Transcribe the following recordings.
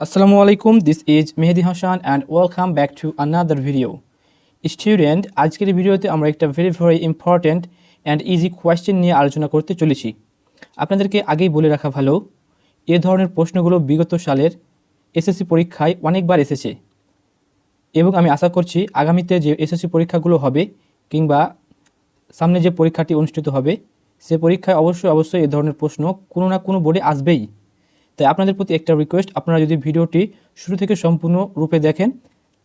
Assalamu alaikum, this is Mehdi Hassan and welcome back to another video. Student আজকের ভিডিওতে আমরা একটা very very important and easy question নিয়ে আলোচনা করতে চলেছি। আপনাদেরকে আগেই বলে রাখা ভালো এ ধরনের প্রশ্নগুলো বিগত সালের এসএসসি পরীক্ষায় অনেকবার এসেছে। এবং আমি আশা করছি আগামীতে যে এসএসসি পরীক্ষাগুলো হবে কিংবা সামনে যে পরীক্ষাটি অনুষ্ঠিত হবে সে পরীক্ষায় অবশ্যই অবশ্যই এ ধরনের প্রশ্ন কোনো না কোনো বোর্ডে আসবেই। তাই আপনাদের প্রতি একটা রিকোয়েস্ট আপনারা যদি ভিডিওটি শুরু থেকে সম্পূর্ণ রূপে দেখেন,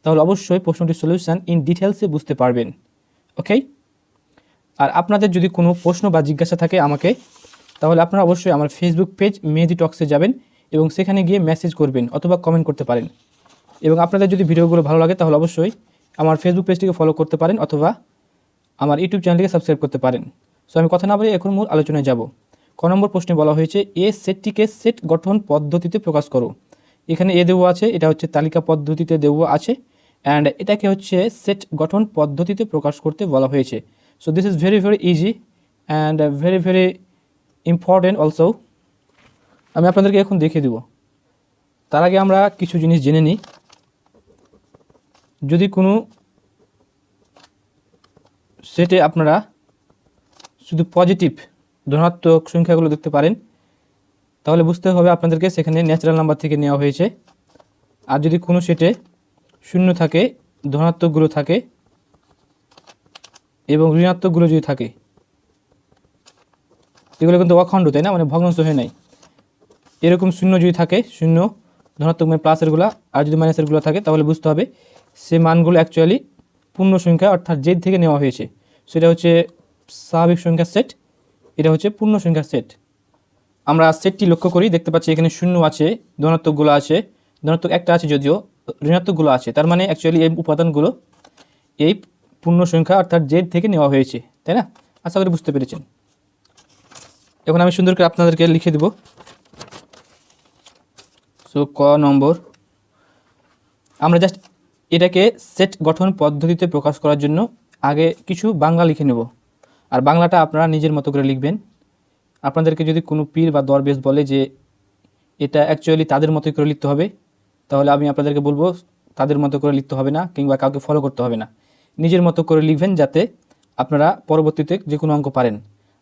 তাহলে অবশ্যই প্রশ্নটির সলিউশন ইন ডিটেলসে বুঝতে পারবেন ওকে আর আপনাদের যদি কোনো প্রশ্ন বা জিজ্ঞাসা থাকে আমাকে, তাহলে আপনারা অবশ্যই আমার ফেসবুক পেজ মেহেদি টক্সে যাবেন এবং সেখানে গিয়ে মেসেজ করবেন অথবা কমেন্ট করতে পারেন। এবং আপনাদের যদি ভিডিওগুলো ভালো লাগে, তাহলে অবশ্যই আমার ফেসবুক পেজটিকে ফলো করতে পারেন অথবা আমার ইউটিউব চ্যানেলটিকে সাবস্ক্রাইব করতে পারেন। সো আমি কথা না বলে এখন মূল আলোচনায় যাব। ক নম্বর প্রশ্নে বলা হয়েছে, এ সেটটিকে সেট গঠন পদ্ধতিতে প্রকাশ করো। এখানে এ দেওয়া আছে, এটা হচ্ছে তালিকা পদ্ধতিতে দেওয়া আছে অ্যান্ড এটাকে হচ্ছে সেট গঠন পদ্ধতিতে প্রকাশ করতে বলা হয়েছে। So this is very very easy and very very important also আমি আপনাদেরকে এখন দেখিয়ে দেব। তার আগে আমরা কিছু জিনিস জেনে নিই। যদি কোনো সেটে আপনারা শুধু পজিটিভ ধনাত্মক সংখ্যাগুলো দেখতে পারেন। তাহলে বুঝতে হবে আপনাদেরকে সেখানে ন্যাচারাল নাম্বার থেকে নেওয়া হয়েছে। আর যদি কোনো সেটে শূন্য থাকে, ধনাত্মকগুলো থাকে, এবং ঋণাত্মকগুলো যদি থাকে, এগুলো কিন্তু অখণ্ড, তাই না? মানে ভগ্নাংশ হয়ে নাই। এরকম শূন্য যদি থাকে, শূন্য, ধনাত্মক মানে প্লাসেরগুলো আর যদি মাইনাসেরগুলো থাকে, তাহলে বুঝতে হবে সে মানগুলো অ্যাকচুয়ালি পূর্ণ সংখ্যা, অর্থাৎ জেদ থেকে নেওয়া হয়েছে। সেটা হচ্ছে স্বাভাবিক সংখ্যার সেট এটা হচ্ছে পূর্ণ সংখ্যার সেট আমরা সেটটি লক্ষ্য করি, দেখতে পাচ্ছি এখানে শূন্য আছে, ধনাত্মকগুলো আছে, ধনাত্মক একটা আছে যদিও, ঋণাত্মকগুলো আছে। তার মানে অ্যাকচুয়ালি এই উপাদানগুলো এই পূর্ণ সংখ্যা অর্থাৎ জেড থেকে নেওয়া হয়েছে, তাই না? আশা করি বুঝতে পেরেছেন। এখন আমি সুন্দর করে আপনাদেরকে লিখে দেব। সো ক নম্বর। আমরা জাস্ট এটাকে সেট গঠন পদ্ধতিতে প্রকাশ করার জন্য আগে কিছু বাংলা লিখে নেব। আর বাংলাটা আপনারা নিজের মতো করে লিখবেন। আপনাদেরকে যদি কোনো পীর বা দরবেশ বলে যে এটা অ্যাকচুয়ালি তাদের মতোই করে লিখতে হবে, তাহলে আমি আপনাদেরকে বলব তাদের মতো করে লিখতে হবে না কিংবা কাউকে ফলো করতে হবে না। নিজের মতো করে লিখবেন যাতে আপনারা পরবর্তীতে যে কোনো অঙ্ক পারেন।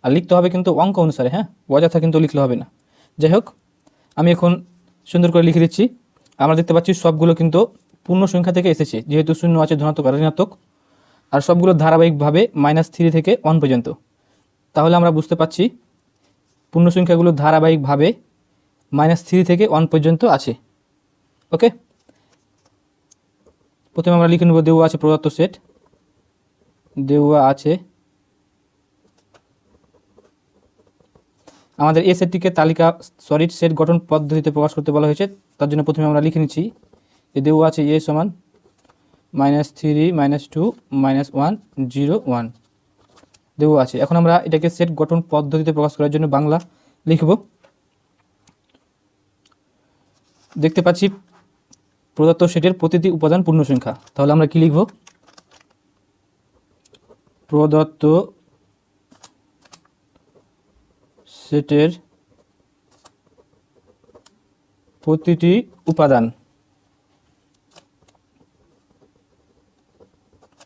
আর লিখতে হবে কিন্তু অঙ্ক অনুসারে হ্যাঁ? অযথা কিন্তু লিখলে হবে না। যাই হোক, আমি এখন সুন্দর করে লিখে দিচ্ছি। আমরা দেখতে পাচ্ছি সবগুলো কিন্তু পূর্ণ সংখ্যা থেকে এসেছে। যেহেতু শূন্য আছে ধনাত্মক আর ঋণাত্মক। আর সবগুলো ধারাবাহিকভাবে মাইনাস থ্রি থেকে ওয়ান পর্যন্ত। তাহলে আমরা বুঝতে পারছি পূর্ণ সংখ্যাগুলো ধারাবাহিকভাবে মাইনাস থ্রি থেকে ওয়ান পর্যন্ত আছে। ওকে প্রথমে আমরা লিখে নেব দেওয়া আছে প্রদত্ত সেট দেওয়া আছে আমাদের এ সেটটিকে তালিকা সলিড সেট গঠন পদ্ধতিতে প্রকাশ করতে বলা হয়েছে, তার জন্য প্রথমে আমরা লিখে নিচ্ছি যে দেওয়া আছে এ সমান minus three, minus two, minus one, zero, one. দেওয়া আছে। এখন আমরা এটাকে সেট গঠন পদ্ধতিতে প্রকাশ করার জন্য বাংলা লিখব। দেখতে পাচ্ছি প্রদত্ত সেটের প্রতিটি উপাদান পূর্ণ সংখ্যা। তাহলে আমরা কি লিখব? প্রদত্ত সেটের প্রতিটি উপাদান।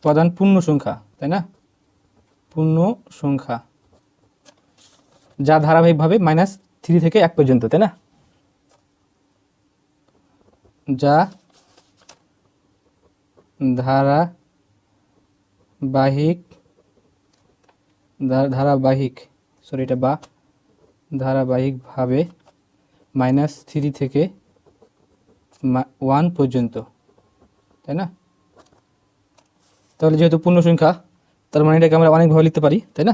উপাদান পূর্ণ সংখ্যা, তাই না? পূর্ণ সংখ্যা। যা ধারাবাহিকভাবে মাইনাস থ্রি থেকে এক পর্যন্ত, তাই না? যা ধারাবাহিক ধারাবাহিক সরি এটা বা ধারাবাহিকভাবে মাইনাস থ্রি থেকে ওয়ান পর্যন্ত, তাই না? তাহলে যেহেতু পূর্ণ সংখ্যা, তার মানে এটাকে আমরা অনেকভাবে লিখতে পারি, তাই না?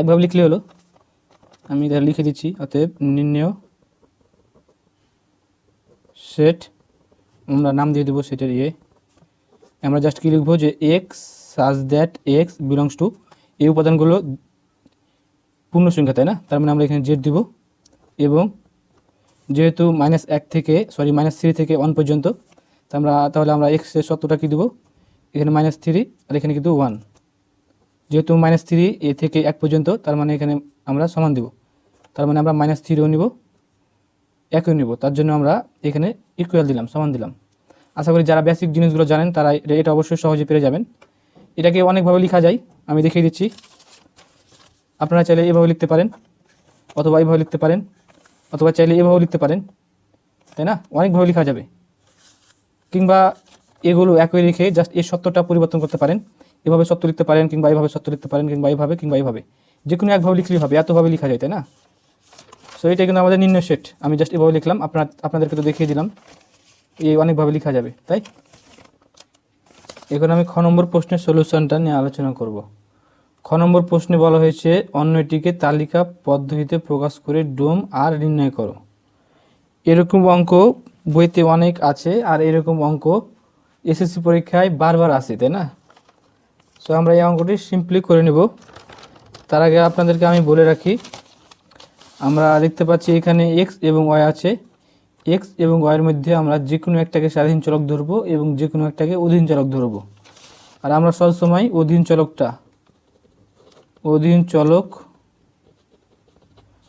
একভাবে লিখলে হলো। আমি এটা লিখে দিচ্ছি, অতএব নির্ণয় সেট, আমরা নাম দিয়ে দেবো সেটের ইয়ে। আমরা জাস্ট কি লিখব যে x such that x belongs two এই উপাদানগুলো পূর্ণ সংখ্যা, তাই না? তার মানে আমরা এখানে জেড দিব, এবং যেহেতু মাইনাস এক থেকে সরি মাইনাস থ্রি থেকে ওয়ান পর্যন্ত আমরা, তাহলে আমরা এক্সের সত্যটা কী দেবো? এখানে মাইনাস থ্রি আর এখানে কিন্তু ওয়ান যেহেতু মাইনাস থ্রি এ থেকে এক পর্যন্ত, তার মানে এখানে আমরা সমান দেব। তার মানে আমরা মাইনাস থ্রিও নিব, একই নেব। তার জন্য আমরা এখানে ইকুয়াল দিলাম, সমান দিলাম। আশা করি যারা বেসিক জিনিসগুলো জানেন, তারা এটা- এটা অবশ্যই সহজে পেরে যাবেন। এটাকে অনেকভাবে লেখা যায়, আমি দেখিয়ে দিচ্ছি। আপনারা চাইলে এভাবে লিখতে পারেন, অথবা এইভাবে লিখতে পারেন, অথবা চাইলে এভাবেও লিখতে পারেন, তাই না? অনেকভাবে লেখা যাবে। কিংবা এগুলো একই রেখে জাস্ট এই সত্যটা পরিবর্তন করতে পারেন। এভাবে সত্য লিখতে পারেন কিংবা এইভাবে সত্য লিখতে পারেন কিংবা এইভাবে কিংবা এইভাবে যে কোনো একভাবে লিখলেই হবে, এতভাবে লেখা যায়, তাই না? সো এটা কিন্তু আমাদের নিম্ন সেট আমি জাস্ট এভাবে লিখলাম, আপনার, আপনাদেরকে তো দেখিয়ে দিলাম। এই অনেকভাবে লেখা যাবে, তাই? এখন আমি খ নম্বর প্রশ্নের সলিউশনটা নিয়ে আলোচনা করব। খ নম্বর প্রশ্নে বলা হয়েছে অন্যটিকে তালিকা পদ্ধতিতে প্রকাশ করে ডোম আর নির্ণয় করো। এরকম অঙ্ক বইতে অনেক আছে, আর এরকম অঙ্ক এসএসসি পরীক্ষায় বারবার আসে তাই না? সো আমরা এই অঙ্কটি সিম্পলি করে নেব। তার আগে আপনাদেরকে আমি বলে রাখি, আমরা দেখতে পাচ্ছি এখানে এক্স এবং ওয়াই আছে। এক্স এবং ওয়াইয়ের মধ্যে আমরা যে কোনো একটাকে স্বাধীন চলক ধরবো এবং যে কোনো একটাকে অধীন চলক ধরবো। আর আমরা সবসময় অধীন চলকটা, অধীন চলক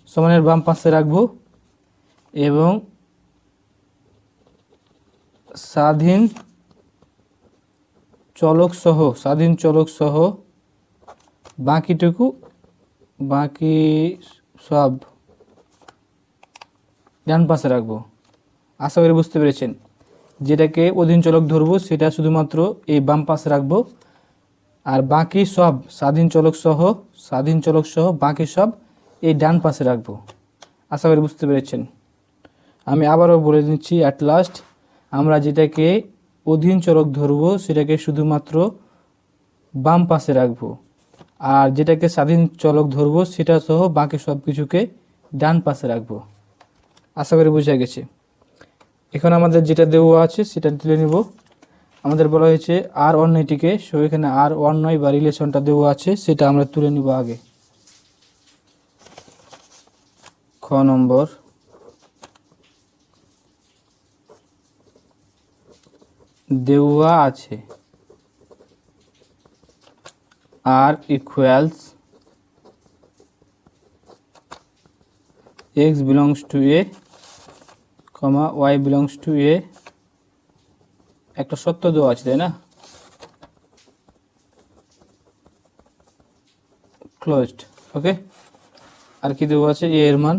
সমানের বাম পাশে রাখব এবং স্বাধীন চলক সহ, স্বাধীন চলক সহ বাকিটুকু, বাকি সব ডান পাশে রাখব। আশা করি বুঝতে পেরেছেন। যেটাকে অধীন চলক ধরবো, সেটা শুধুমাত্র এই বাম পাশে রাখব। আর বাকি সব, স্বাধীন চলক সহ, স্বাধীন চলক সহ, বাকি সব এই ডান পাশে রাখব। আশা করি বুঝতে পেরেছেন। আমি আবারও বলে দিচ্ছি অ্যাট লাস্ট আমরা যেটাকে অধীন চলক ধরবো, সেটাকে শুধুমাত্র বাম পাশে রাখব। আর যেটাকে স্বাধীন চলক ধরবো, সেটা সহ বাকি সব কিছুকে ডান পাশে রাখব। আশা করি বোঝা গেছে। এখন আমাদের যেটা দেওয়া আছে, সেটা তুলে নিব। আমাদের বলা হয়েছে আর ওয়ান অন্যটিকে সো এখানে আর অন্যয় বা রিলেশনটা দেওয়া আছে, সেটা আমরা তুলে নিব আগে। খ নম্বর। দেওয়া আছে। আর equals x belongs to A comma y belongs to A একটা সত্য দেওয়া আছে, তাই না? ক্লোজড ওকে আর কি দেওয়া আছে? এ এর মান?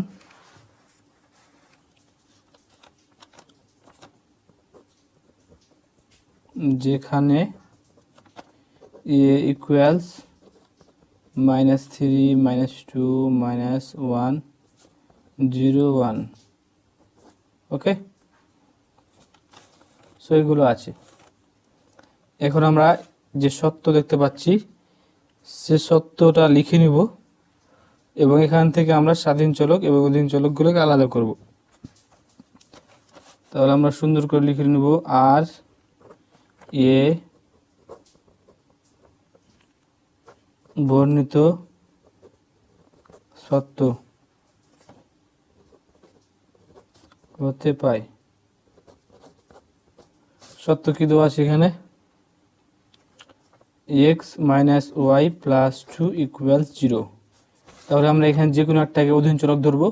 যেখানে A equals minus three minus two minus one zero one okay so এগুলো আছে। এখন আমরা যে সত্য দেখতে পাচ্ছি, সে সত্যটা লিখে নিব এবং এখান থেকে আমরা স্বাধীন চলক এবং অধীন চলকগুলোকে আলাদা করব। তাহলে আমরা সুন্দর করে লিখে নেব আর এ বর্ণিত সত্য হতে পায়। সত্য কি দেওয়া আছে এখানে? X minus y plus two equals zero তাহলে আমরা এখানে যে কোনো একটাকে অধীন চলক ধরবো।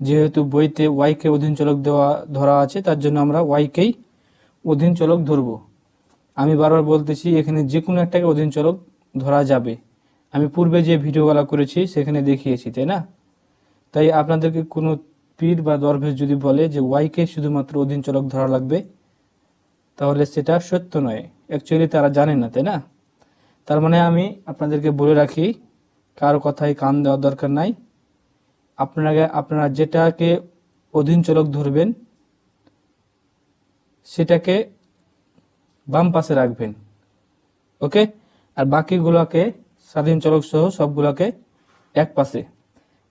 যেহেতু বইতে ওয়াইকে অধীন চলক দেওয়া ধরা আছে তার জন্য আমরা ওয়াইকেই অধীন চলক ধরবো। আমি বারবার বলতেছি, এখানে যে কোনো একটাকে অধীন চলক ধরা যাবে। আমি পূর্বে যে ভিডিওগুলো করেছি, সেখানে দেখিয়েছি, তাই না? তাই আপনাদেরকে কোনো পীর বা দরভেশ যদি বলে যে ওয়াইকে শুধুমাত্র অধীন চলক ধরা লাগবে, তাহলে সেটা সত্য নয়। অ্যাকচুয়ালি তারা জানে না, তাই না? তার মানে আমি আপনাদেরকে বলে রাখি, কারও কথায় কান দেওয়ার দরকার নাই। আপনারা আপনারা যেটাকে অধীন চলক ধরবেন, সেটাকে বাম পাশে রাখবেন। ওকে? আর বাকিগুলোকে স্বাধীন চলক সহ সবগুলোকে এক পাশে।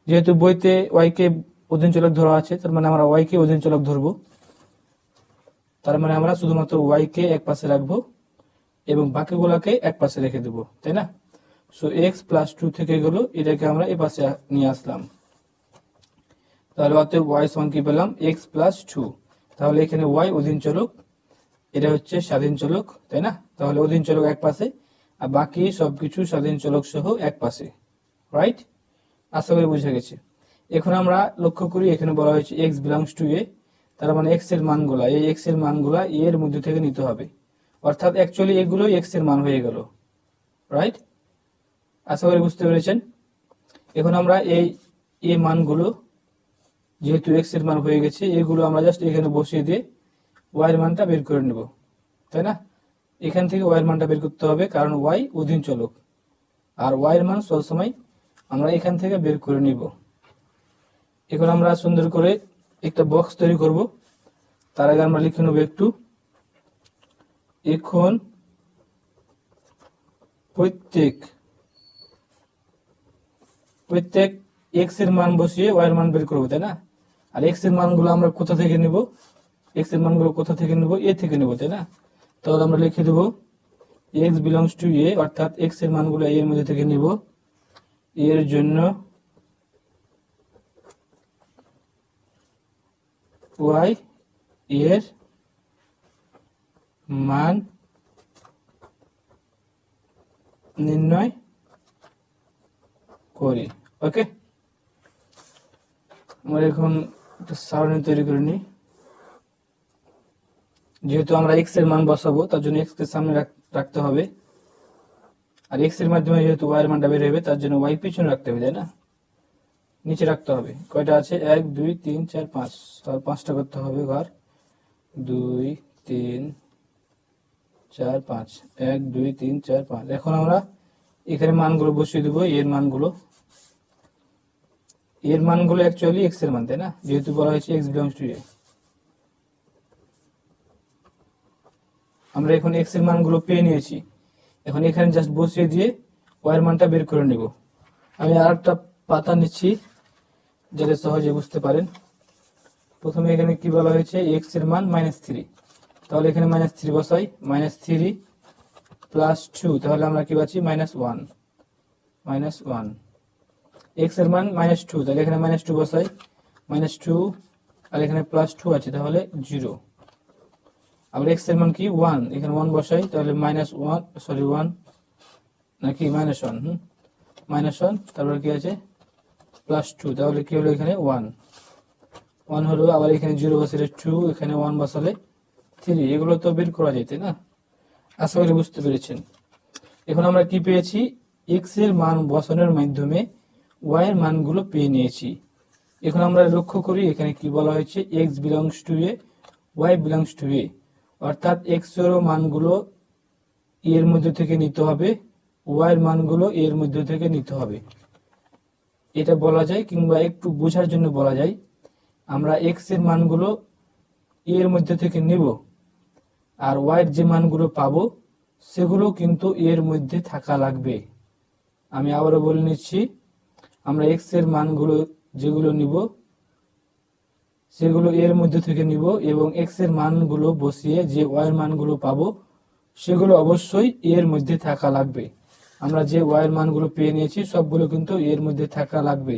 যেহেতু বইতে ওয়াইকে অধীন চলক ধরা আছে, তার মানে আমরা ওয়াইকে অধীন চলক ধরবো। তার মানে আমরা শুধুমাত্র ওয়াইকে এক পাশে রাখব এবং বাকিগুলোকে এক পাশে রেখে দেবো, তাই না? সো এক্স প্লাস টু থেকে গেলো, এটাকে আমরা এ পাশে নিয়ে আসলাম। তাহলে অতএব ওয়াই সমান কি পেলাম? এক্স প্লাস টু তাহলে এখানে ওয়াই অধীন চলক এটা হচ্ছে স্বাধীন চলক, তাই না? তাহলে অধীন চলক এক পাশে, আর বাকি সবকিছু স্বাধীন চলক সহ এক পাশে রাইট আশা করি বুঝে গেছে। এখন আমরা লক্ষ্য করি, এখানে বলা হয়েছে এক্স বিলংস টু এ তার মানে এক্সের মানগুলা, এই এক্সের মানগুলা এ এর মধ্যে থেকে নিতে হবে। অর্থাৎ অ্যাকচুয়ালি এগুলো এক্সের মান হয়ে গেল রাইট আশা করি বুঝতে পেরেছেন? এখন আমরা এই এ মানগুলো, যেহেতু এক্সের মান হয়ে গেছে, এগুলো আমরা জাস্ট এখানে বসিয়ে দিয়ে ওয়াই এর মানটা বের করে নেব, তাই না? এখান থেকে ওয়াই এর মানটা বের করতে হবে, কারণ ওয়াই অধীন চলক। আর ওয়াই এর মান সবসময় আমরা এখান থেকে বের করে নিব। এখন আমরা সুন্দর করে একটা বক্স তৈরি করব। তার আগে আমরা লিখে নেব একটু। এখন প্রত্যেক প্রত্যেক এক্সের মান বসিয়ে ওয়াই এর মান বের করব, তাই না? আর এক্সের মানগুলো আমরা কোথা থেকে নিব? এক্সের মানগুলো কোথা থেকে নেব? এ থেকে নিব, তাই না? তাহলে আমরা লিখে দেব এক্স বিলংস টু এ অর্থাৎ এক্সের মানগুলো এর মধ্যে থেকে নিব। এর জন্য ওয়াই এর মান নির্ণয় করি, ওকে? আমরা এখন একটা সারণী তৈরি করে নিই। যেহেতু আমরা এক্সের মান বসাবো, তার জন্য এক্স কে সামনে রাখ- রাখতে হবে। আর এক্সের মাধ্যমে যেহেতু ওয়াই এর মানটা বের হবে, তার জন্য ওয়াই পিছনে রাখতে হবে, তাই না? নিচে রাখতে হবে। কয়টা আছে? এক, দুই, তিন, চার, পাঁচ। তার পাঁচটা করতে হবে ঘর। দুই, তিন, চার, পাঁচ। এক, দুই, তিন, চার, পাঁচ। এখন আমরা এখানে মানগুলো বসিয়ে দেবো এর মানগুলো। এর মানগুলো অ্যাকচুয়ালি এক্সের মান, তাই না? যেহেতু বলা হয়েছে এক্স বিলংস টু এ আমরা এখন এক্সের মানগুলো পেয়ে নিয়েছি। এখন এখানে জাস্ট বসিয়ে দিয়ে ওয়াই এর মানটা বের করে নেব। আমি আর একটা পাতা নিচ্ছি, যাতে সহজে বুঝতে পারেন। প্রথমে এখানে কি বলা হয়েছে? এক্সের মান মাইনাস থ্রি তাহলে এখানে মাইনাস থ্রি বসাই। মাইনাস থ্রি প্লাস টু তাহলে আমরা কি পাচ্ছি? মাইনাস ওয়ান মাইনাস ওয়ান এক্সের মান মাইনাস টু তাহলে এখানে মাইনাস টু বসাই। মাইনাস টু আর এখানে প্লাস টু আছে। তাহলে জিরো আবার এক্সের মান কি? ওয়ান এখানে ওয়ান বসাই, তাহলে মাইনাস ওয়ান সরি ওয়ান নাকি minus one hmm? Minus one তারপর কি আছে? প্লাস টু তাহলে কি হলো এখানে? ওয়ান ওয়ান হলো আবার এখানে জিরো বসালে টু এখানে ওয়ান বসালে থ্রি এগুলো তো বের করা যায়, তাই না? আশা করি বুঝতে পেরেছেন। এখন আমরা কি পেয়েছি? এক্সের মান বসানোর মাধ্যমে ওয়াই এর মানগুলো পেয়ে নিয়েছি। এখন আমরা লক্ষ্য করি, এখানে কি বলা হয়েছে? X belongs to A y belongs to A অর্থাৎ এক্সের মানগুলো এর মধ্যে থেকে নিতে হবে ওয়াই এর মানগুলো এর মধ্যে থেকে নিতে হবে। এটা বলা যায় কিংবা একটু বোঝার জন্য বলা যায়, আমরা এক্সের মানগুলো এর মধ্যে থেকে নিব আর ওয়াইয়ের যে মানগুলো পাবো, সেগুলো কিন্তু এর মধ্যে থাকা লাগবে। আমি আবারও বলে নিচ্ছি, আমরা এক্সের মানগুলো যেগুলো নিব সেগুলো এর মধ্যে থেকে নিব এবং এক্সের মানগুলো বসিয়ে যে ওয়াই এর মানগুলো পাবো, সেগুলো অবশ্যই এর মধ্যে থাকা লাগবে। আমরা যে ওয়াই এর মানগুলো পেয়ে নিয়েছি, সবগুলো কিন্তু এর মধ্যে থাকা লাগবে।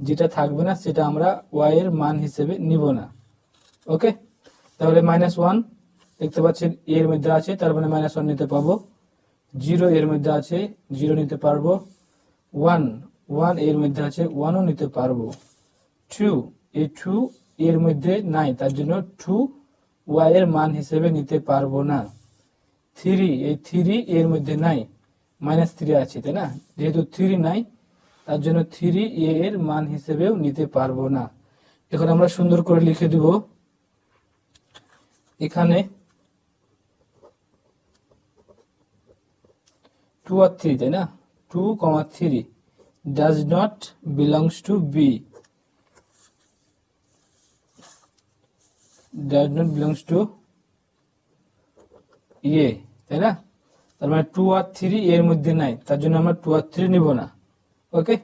যেটা থাকবে না, সেটা আমরা ওয়াই এর মান হিসেবে নিব না। ওকে? তাহলে মাইনাস ওয়ান দেখতে পাচ্ছেন এর মধ্যে আছে, তার মানে মাইনাস ওয়ান নিতে পাবো। জিরো এর মধ্যে আছে জিরো নিতে পারব। ওয়ান ওয়ানের মধ্যে আছে ওয়ানও নিতে পারব। টু এই টু এর মধ্যে নাই, তার জন্য টু ওয়াই এর মান হিসেবে নিতে পারব না। থ্রি এই থ্রি এর মধ্যে নাই মাইনাস থ্রি আছে, তাই না? যেহেতু থ্রি নাই, তার জন্য থ্রি এ এর মান হিসেবেও নিতে পারব না। এখন আমরা সুন্দর করে লিখে দিব। এখানে টু আর থ্রি তাই না? Two comma three does not belongs to B does not belongs to ইয়ে তাই না? তার মানে টু আর থ্রি এর মধ্যে নাই। তার জন্য আমরা টু আর থ্রি নিব না। ওকে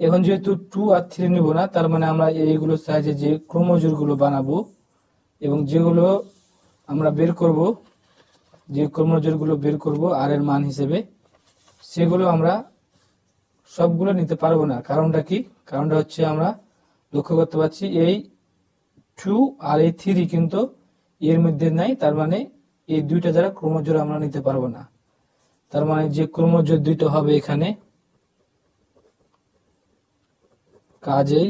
এখন যেহেতু টু আর থ্রি নিব না, তার মানে আমরা এইগুলোর সাহায্যে যে ক্রোমোজোরগুলো বানাবো এবং যেগুলো আমরা বের করব, যে ক্রোমোজোরগুলো বের করব আর এর মান হিসেবে, সেগুলো আমরা সবগুলো নিতে পারব না। কারণটা কি? কারণটা হচ্ছে আমরা লক্ষ্য করতে পারছি এই টু আর এই থ্রি কিন্তু এর মধ্যে নাই, তার মানে এই দুইটা দ্বারা ক্রোমোজোর আমরা নিতে পারব না। তার মানে যে ক্রোমোজোর দুইটা হবে এখানে, কাজেই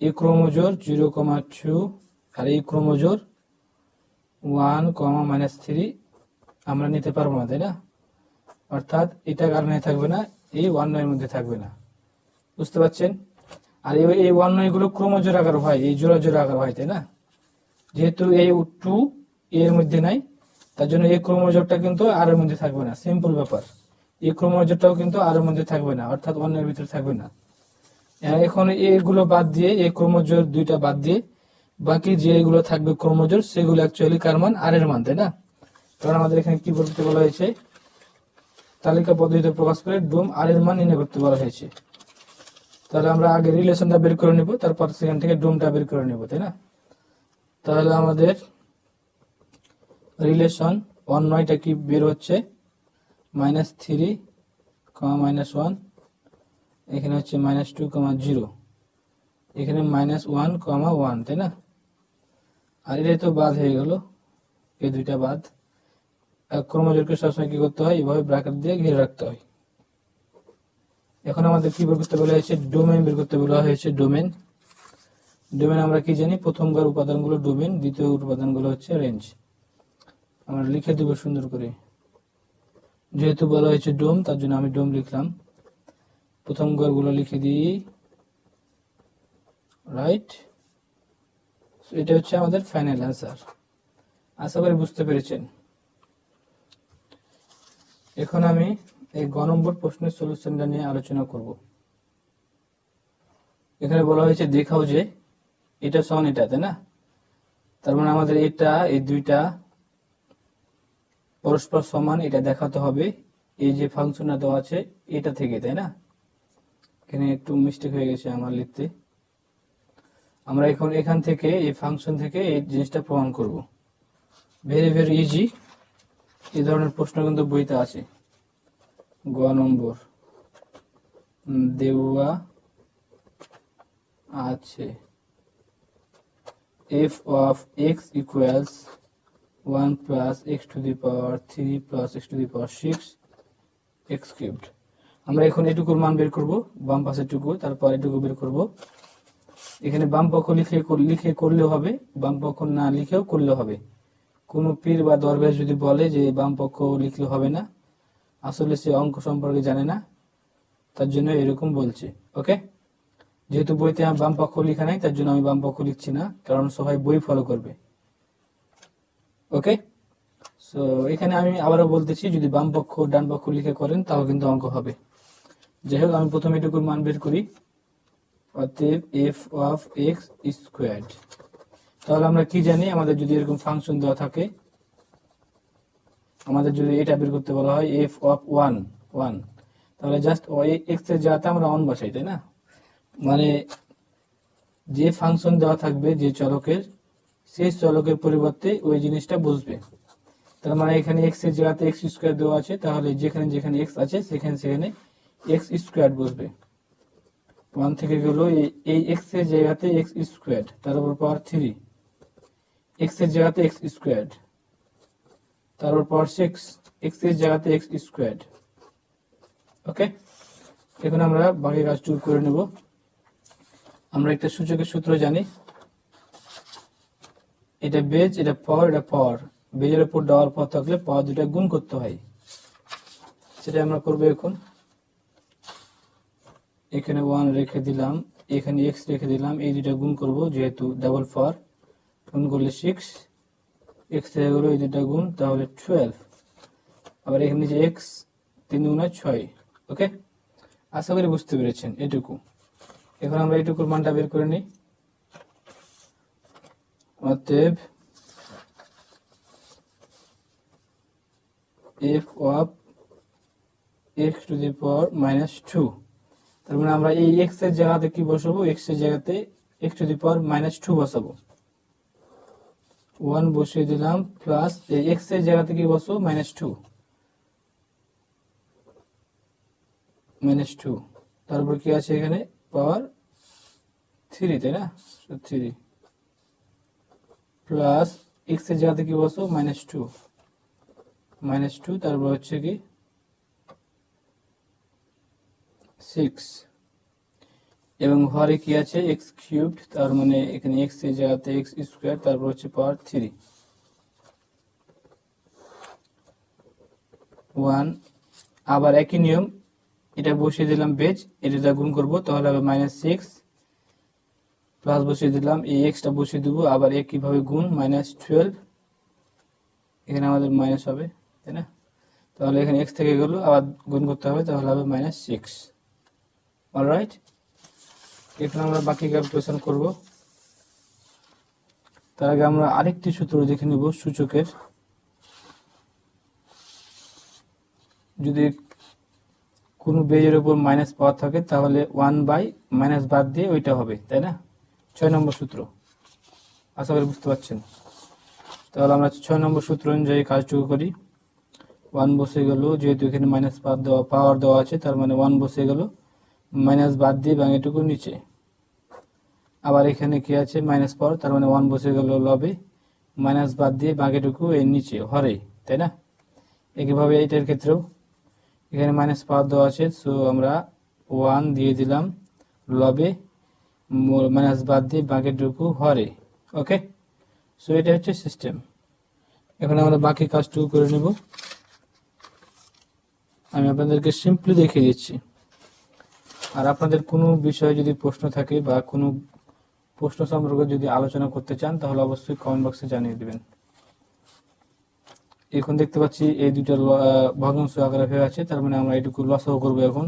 এই ক্রোমোজোর জিরো কমা টু আর এই ক্রোমোজোর ওয়ান কমা মাইনাস থ্রি আমরা নিতে পারব না, তাই না? অর্থাৎ এটা কারণে থাকবে না, এই ওয়ান নয়ের মধ্যে থাকবে না। বুঝতে পারছেন? আর এই- ওয়ান নয়গুলো ক্রোমোজোর আকার হয়, এই জোড়া জোড়া আকার হয়, তাই না? যেহেতু এই টু এর মধ্যে নাই, তার জন্য এই ক্রোমোজোরটা কিন্তু আর এর মধ্যে থাকবে না। সিম্পল ব্যাপার। এই ক্রোমোজোরটাও কিন্তু আর এর মধ্যে থাকবে না, অর্থাৎ অন্যের ভিতরে থাকবে না। আর এখন এগুলো বাদ দিয়ে, এই ক্রোমোজোর দুইটা বাদ দিয়ে, বাকি যেগুলো থাকবে ক্রোমোজোর সেগুলো অ্যাকচুয়ালি কার মান? আর এর মান, তাই না? কারণ আমাদের এখানে কি বলতে বলা হয়েছে? তালিকা পদ্ধতিতে প্রকাশ করে ডোম আর এর মান নির্ণয় করতে বলা হয়েছে। তাহলে আমরা আগে রিলেশনটা বের করে নিব, তারপর সেখান থেকে ডোমটা বের করে নিব, তাই না? তাহলে আমাদের রিলেশন ওয়ান নয়টা কি বের হচ্ছে? Minus three comma minus one এখানে হচ্ছে মাইনাস টু কমা জিরো এখানে মাইনাস ওয়ান কমা ওয়ান তাই না? আর এটাই তো বাদ হয়ে গেল, এই দুইটা বাদ। ক্রমজোরকে সবসময় কি করতে হয়? এভাবে ব্র্যাকেট দিয়ে ঘিরে রাখতে হয়। এখন আমাদের কি বের করতে বলা হয়েছে? ডোমেন বের করতে বলা হয়েছে ডোমেন ডোমেন আমরা কি জানি? প্রথমবার উপাদানগুলো ডোমেন দ্বিতীয় উপাদানগুলো হচ্ছে রেঞ্জ আমরা লিখে দেবো সুন্দর করে। যেহেতু বলা হয়েছে ডোম তার জন্য আমি ডোম লিখলাম। প্রথম ঘরগুলো লিখে দিই। রাইট এটা হচ্ছে আমাদের ফাইনাল অ্যান্সার আশা করি বুঝতে পেরেছেন। এখন আমি এই গ নম্বর প্রশ্নের সলিউশনটা নিয়ে আলোচনা করব। এখানে বলা হয়েছে, দেখাও যে এটা সন এটা তাই না? তার মানে আমাদের এটা, এই দুইটা পরস্পর সমান, এটা দেখাতে হবে। এই যে ফাংশনটা দেওয়া আছে, এটা থেকে, তাই না? এখানে একটু মিস্টেক হয়ে গেছে আমার লিখতে। আমরা এখন এখান থেকে, এই ফাংশন থেকে এই জিনিসটা প্রমাণ করব। ভেরি ভেরি ইজি এই ধরনের প্রশ্ন কিন্তু বইতে আছে। গ নম্বর। দেওয়া আছে। f of x equals 1 plus x to the power 3 plus x to the power 6 x cubed আমরা এখন এটুকুর মান বের করব, বাম পাশেরটুকু তারপর এটুকু বের করব। এখানে বাম পক্ষ লিখে লিখে করলেও হবে, বাম পক্ষ না লিখেও করলেও হবে। কোনো পীর বা দরবেশ যদি বলে যে বাম পক্ষ লিখলে হবে না আসলে সে অঙ্ক সম্পর্কে জানে না, তার জন্য এরকম বলছে, ওকে? যেহেতু বইতে আমার বাম পক্ষ লেখা নাই, তার জন্য আমি বাম পক্ষ লিখছি না, কারণ সবাই বই ফলো করবে, ওকে? সো এখানে আমি আবারও বলতেছি, যদি বাম পক্ষ ডান পক্ষ লিখে করেন, তাও কিন্তু অঙ্ক হবে। যাই হোক, আমি প্রথমে এটুকুর মান বের করি, অতএব এফ অফ এক্স স্কোয়ার্ড তাহলে আমরা কি জানি, আমাদের যদি এরকম ফাংশন দেওয়া থাকে আমাদের যদি এটা বের করতে বলা হয় এফ অফ ওয়ান ওয়ান তাহলে জাস্ট এক্সের জায়গাতে আমরা অন বসাই, তাই না? মানে যে ফাংশন দেওয়া থাকবে, যে চলকের, সেই চলকের পরিবর্তে ওই জিনিসটা বুঝবে তার মানে এখানে এক্সের জায়গাতে এক্স স্কোয়ার দেওয়া আছে, তাহলে যেখানে যেখানে এক্স আছে, সেখানে সেখানে এক্স স্কোয়ার বসবে। ওয়ান থেকে গেল এই- এই এক্সের জায়গাতে এক্স স্কোয়ার তার উপর পাওয়ার থ্রি এক্সের জায়গাতে এক্স স্কোয়ার তার উপর পাওয়ার সিক্স এক্সের জায়গাতে এক্স স্কোয়ার ওকে এখন আমরা বাকি কাজটুকু করে নেব। আমরা একটা সূচকের সূত্র জানি। এটা বেজ, এটা পাওয়ার এটা পাওয়ার বেজের উপর দেওয়ার পর থাকলে পাওয়ার দুটা গুণ করতে হয়। সেটা আমরা করব এখন। এখানে ওয়ান রেখে দিলাম, এখানে এক্স রেখে দিলাম, এই দুটা গুণ করব যেহেতু ডাবল পাওয়ার গুণ করলে সিক্স এক্স থেকে গেলো এই দুটা গুণ, তাহলে টুয়েলভ আবার এখানে যে এক্স তিন গুণে ছয়, ওকে? আশা করি বুঝতে পেরেছেন এটুকু। এখন আমরা এটুকুর মানটা বের করে নিই। অতএব f of x to the power minus two তার মানে আমরা এই এক্সের জায়গাতে কি বসাবো? এক্সের জায়গাতে x to the power minus two বসাবো। ওয়ান বসিয়ে দিলাম প্লাস এই এক্সের জায়গাতে কি বসবো মাইনাস টু মাইনাস টু তারপর কি আছে এখানে? পাওয়ার থ্রি তাই না? থ্রি প্লাস এক্সের জায়গাতে কি বসো? মাইনাস টু মাইনাস টু তারপর হচ্ছে কি? সিক্স এবং হরে কি আছে? এক্স কিউবড তার মানে এখানে এক্সের জায়গাতে এক্স স্কোয়ার তারপর হচ্ছে পাওয়ার থ্রি ওয়ান আবার একই নিয়ম, এটা বসিয়ে দিলাম বেজ, এটা যা গুণ করব, তাহলে হবে মাইনাস সিক্স প্লাস বসিয়ে দিলাম এই এক্সটা বসিয়ে দেবো, আবার একইভাবে গুণ মাইনাস টুয়েলভ এখানে আমাদের মাইনাস হবে, তাই না? তাহলে এখানে এক্স থেকে গেলো, আবার গুণ করতে হবে, তাহলে হবে মাইনাস সিক্স অলরাইট এখানে আমরা বাকি ক্যালকুলেশন করব। তার আগে আমরা আরেকটি সূত্র দেখে নেব সূচকের। যদি কোনো বেজের উপর মাইনাস পাওয়ার থাকে, তাহলে ওয়ান বাই মাইনাস বাদ দিয়ে ওইটা হবে, তাই না? ছয় নম্বর সূত্র। আশা করি বুঝতে পারছেন। তাহলে আমরা ছয় নম্বর সূত্র অনুযায়ী কাজটুকু করি। ওয়ান বসে গেল, যেহেতু এখানে মাইনাস পাওয়ার দেওয়া পাওয়ার দেওয়া আছে, তার মানে ওয়ান বসে গেল। মাইনাস বাদ দিয়ে বাঙেটুকু নিচে। আবার এখানে কি আছে? মাইনাস পাওয়ার তার মানে ওয়ান বসে গেল লবে। মাইনাস বাদ দিয়ে বাকিটুকু এর নিচে, হরে, তাই না? একইভাবে এইটার ক্ষেত্রেও। এখানে মাইনাস পাওয়ার দেওয়া আছে সো আমরা ওয়ান দিয়ে দিলাম লবে। মাইনাস বাদ দিয়ে বাকিটুকু হরে, ওকে? সো এটা হচ্ছে সিস্টেম এখন আমরা বাকি কাজটুকু করে নেব। আমি আপনাদেরকে সিম্পলি দেখিয়ে দিচ্ছি। আর আপনাদের কোনো বিষয়ে যদি প্রশ্ন থাকে বা কোনো প্রশ্ন সম্পর্কে যদি আলোচনা করতে চান, তাহলে অবশ্যই কমেন্ট বক্সে জানিয়ে দেবেন। এখন দেখতে পাচ্ছি এই দুইটা ভগ্নাংশ আকারে হয়ে আছে, তার মানে আমরা এটুকু লসও করব এখন।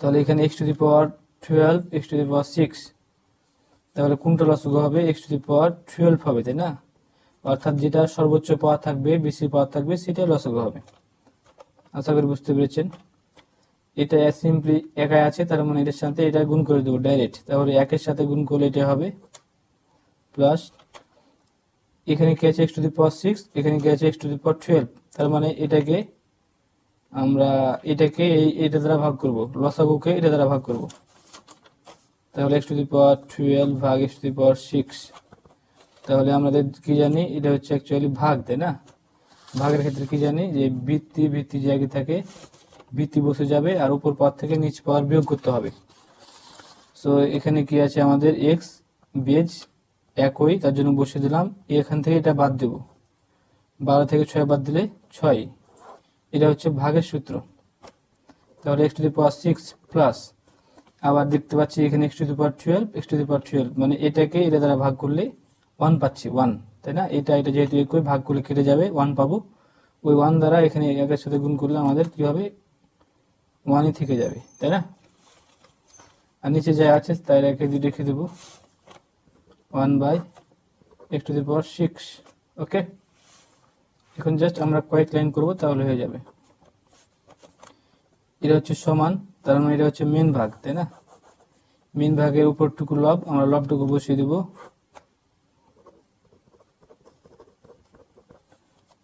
তাহলে এখানে x to the power twelve x to the power six তাহলে কোনটা লসগো হবে? X to the power twelve হবে, তাই না? অর্থাৎ যেটা সর্বোচ্চ পাওয়ার থাকবে, বেশি পাওয়ার থাকবে, সেটাই লসগো হবে। আশা করি বুঝতে পেরেছেন। এটা সিম্পলি একাই আছে, তার মানে এটার সাথে এটা গুণ করে দেবো ডাইরেক্ট তাহলে একের সাথে গুণ করলে এটা হবে প্লাস এখানে আছে x to the power six এখানে আছে x to the power twelve তার মানে এটাকে আমরা এটাকে এই, এটা দ্বারা ভাগ করব, লসাগুকে এটা দ্বারা ভাগ করব। তাহলে x to the power twelve ভাগ x to the power six তাহলে আমাদের কি জানি, এটা হচ্ছে অ্যাকচুয়ালি ভাগ, তাই না? ভাগের ক্ষেত্রে কি জানি, যে ভিত্তি ভিত্তি জায়গায় থাকে ভিত্তি বসে যাবে আর উপর পদ থেকে নিচ পাওয়ার বিয়োগ করতে হবে। সো এখানে কি আছে আমাদের? এক্স বেজ একই, তার জন্য বসিয়ে দিলাম। এখান থেকে এটা বাদ দেব। বারো থেকে ছয় বাদ দিলে ছয়। এটা হচ্ছে ভাগের সূত্র। তাহলে x to the power six plus আবার দেখতে পাচ্ছি এখানে x to the power twelve x to the power twelve মানে এটাকে এটা দ্বারা ভাগ করলে ওয়ান পাচ্ছি ওয়ান তাই না? এটা এটা যেহেতু একই, ভাগ করলে কেটে যাবে ওয়ান পাবো। ওই ওয়ান দ্বারা এখানে একের সাথে গুণ করলে আমাদের কি হবে? ওয়ানই থেকে যাবে, তাই না? আর নিচে যা আছে তাই রেখে দিয়ে রেখে দেবো। One by x to the power six, okay? এখন জাস্ট আমরা কয়েক লাইন করব, তাহলে হয়ে যাবে। এটা হচ্ছে সমান, তার মানে এটা হচ্ছে মেন ভাগ, তাই না? মেন ভাগের উপরটুকু লব, আমরা লবটুকু বসিয়ে দিব।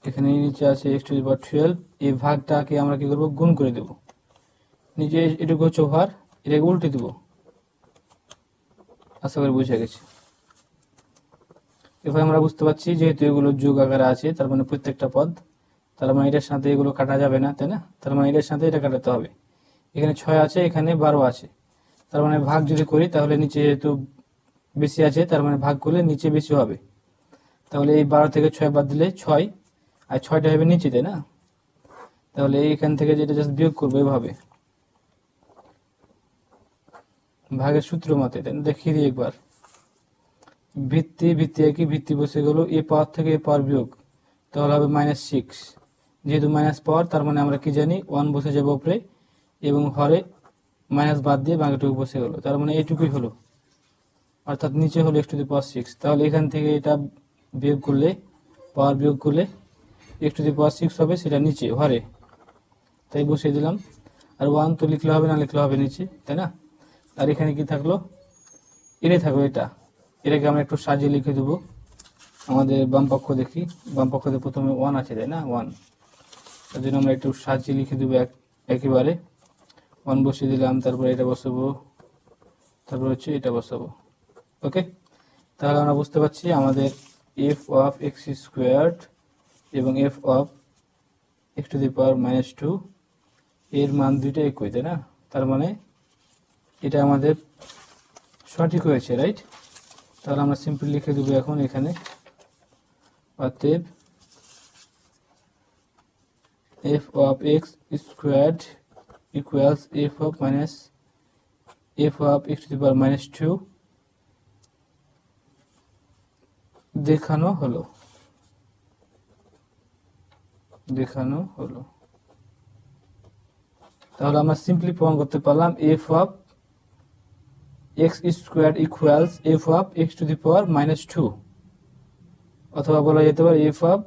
এখানে নিচে আছে x to the power twelve এই ভাগটাকে আমরা কি করব? গুণ করে দেব। নিচে এটুকু হচ্ছে ওভার এটাকে উল্টে দেব? আশা করি বুঝে গেছি। এভাবে আমরা বুঝতে পারছি, যেহেতু এগুলো যোগ আকারে আছে, তার মানে প্রত্যেকটা পদ, তার মানে এটার সাথে এগুলো কাটা যাবে না, তাই না? তার মানে এটার সাথে এটা কাটাতে হবে। এখানে ছয় আছে, এখানে বারো আছে। তার মানে ভাগ যদি করি, তাহলে নিচে যেহেতু বেশি আছে, তার মানে ভাগ করলে নিচে বেশি হবে। তাহলে এই বারো থেকে ছয় বাদ দিলে ছয়, আর ছয়টা হবে নিচে, তাই না? তাহলে এইখান থেকে যেটা জাস্ট বিয়োগ করব, এভাবে। ভাগের সূত্র মতে দেখিয়ে দিই একবার। ভিত্তি ভিত্তি একই, ভিত্তি বসে গেল, এ পাওয়ার থেকে এ পাওয়ার বিয়োগ। তাহলে হবে মাইনাস সিক্স যেহেতু মাইনাস পাওয়ার তার মানে আমরা কি জানি ওয়ান বসে যাব উপরে, এবং হরে মাইনাস বাদ দিয়ে বাকিটুকু বসে গেল। তার মানে এটুকুই হলো। অর্থাৎ নিচে হলো x to the power six তাহলে এখান থেকে এটা বিয়োগ করলে পাওয়ার বিয়োগ করলে x to the power six হবে, সেটা নিচে, হরে। তাই বসিয়ে দিলাম। আর ওয়ান তো লিখলে হবে, না লিখলে হবে নিচে, তাই না? আর এখানে কি থাকল? এটাই থাকল এটা। এটাকে আমরা একটু সাজিয়ে লিখে দেবো। আমাদের বাম পক্ষ দেখি। বাম পক্ষতে প্রথমে ওয়ান আছে, তাই না? ওয়ান তার জন্য আমরা একটু সাজিয়ে লিখে দেবো এক একেবারে। ওয়ান বসিয়ে দিলাম, তারপরে এটা বসাবো। তারপর হচ্ছে এটা বসাবো। ওকে তাহলে আমরা বুঝতে পারছি আমাদের এফ অফ এক্স স্কোয়ার্ড এবং f of x to the power minus two এর মান দুইটা একই, তাই না? তার মানে এটা আমাদের সঠিক হয়েছে রাইট তাহলে আমরা সিম্পল লিখে দেবো এখন এখানে অতএব f of x squared equals f of minus f of x to power minus two দেখানো হলো। দেখানো হলো। তাহলে আমরা সিম্পলি প্রমাণ করতে পারলাম f of x square equals f of x to the power minus two অথবা বলা যেতে পারে এফ অফ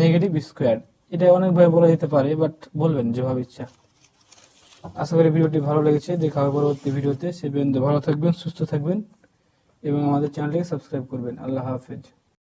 নেগেটিভ স্কোয়ার এটা অনেকভাবে বলা যেতে পারে বাট বলবেন যেভাবে ইচ্ছা। আশা করি ভিডিওটি ভালো লেগেছে। দেখা হবে পরবর্তী ভিডিওতে। সে পর্যন্ত ভালো থাকবেন, সুস্থ থাকবেন এবং আমাদের চ্যানেলটিকে সাবস্ক্রাইব করবেন। আল্লাহ হাফেজ।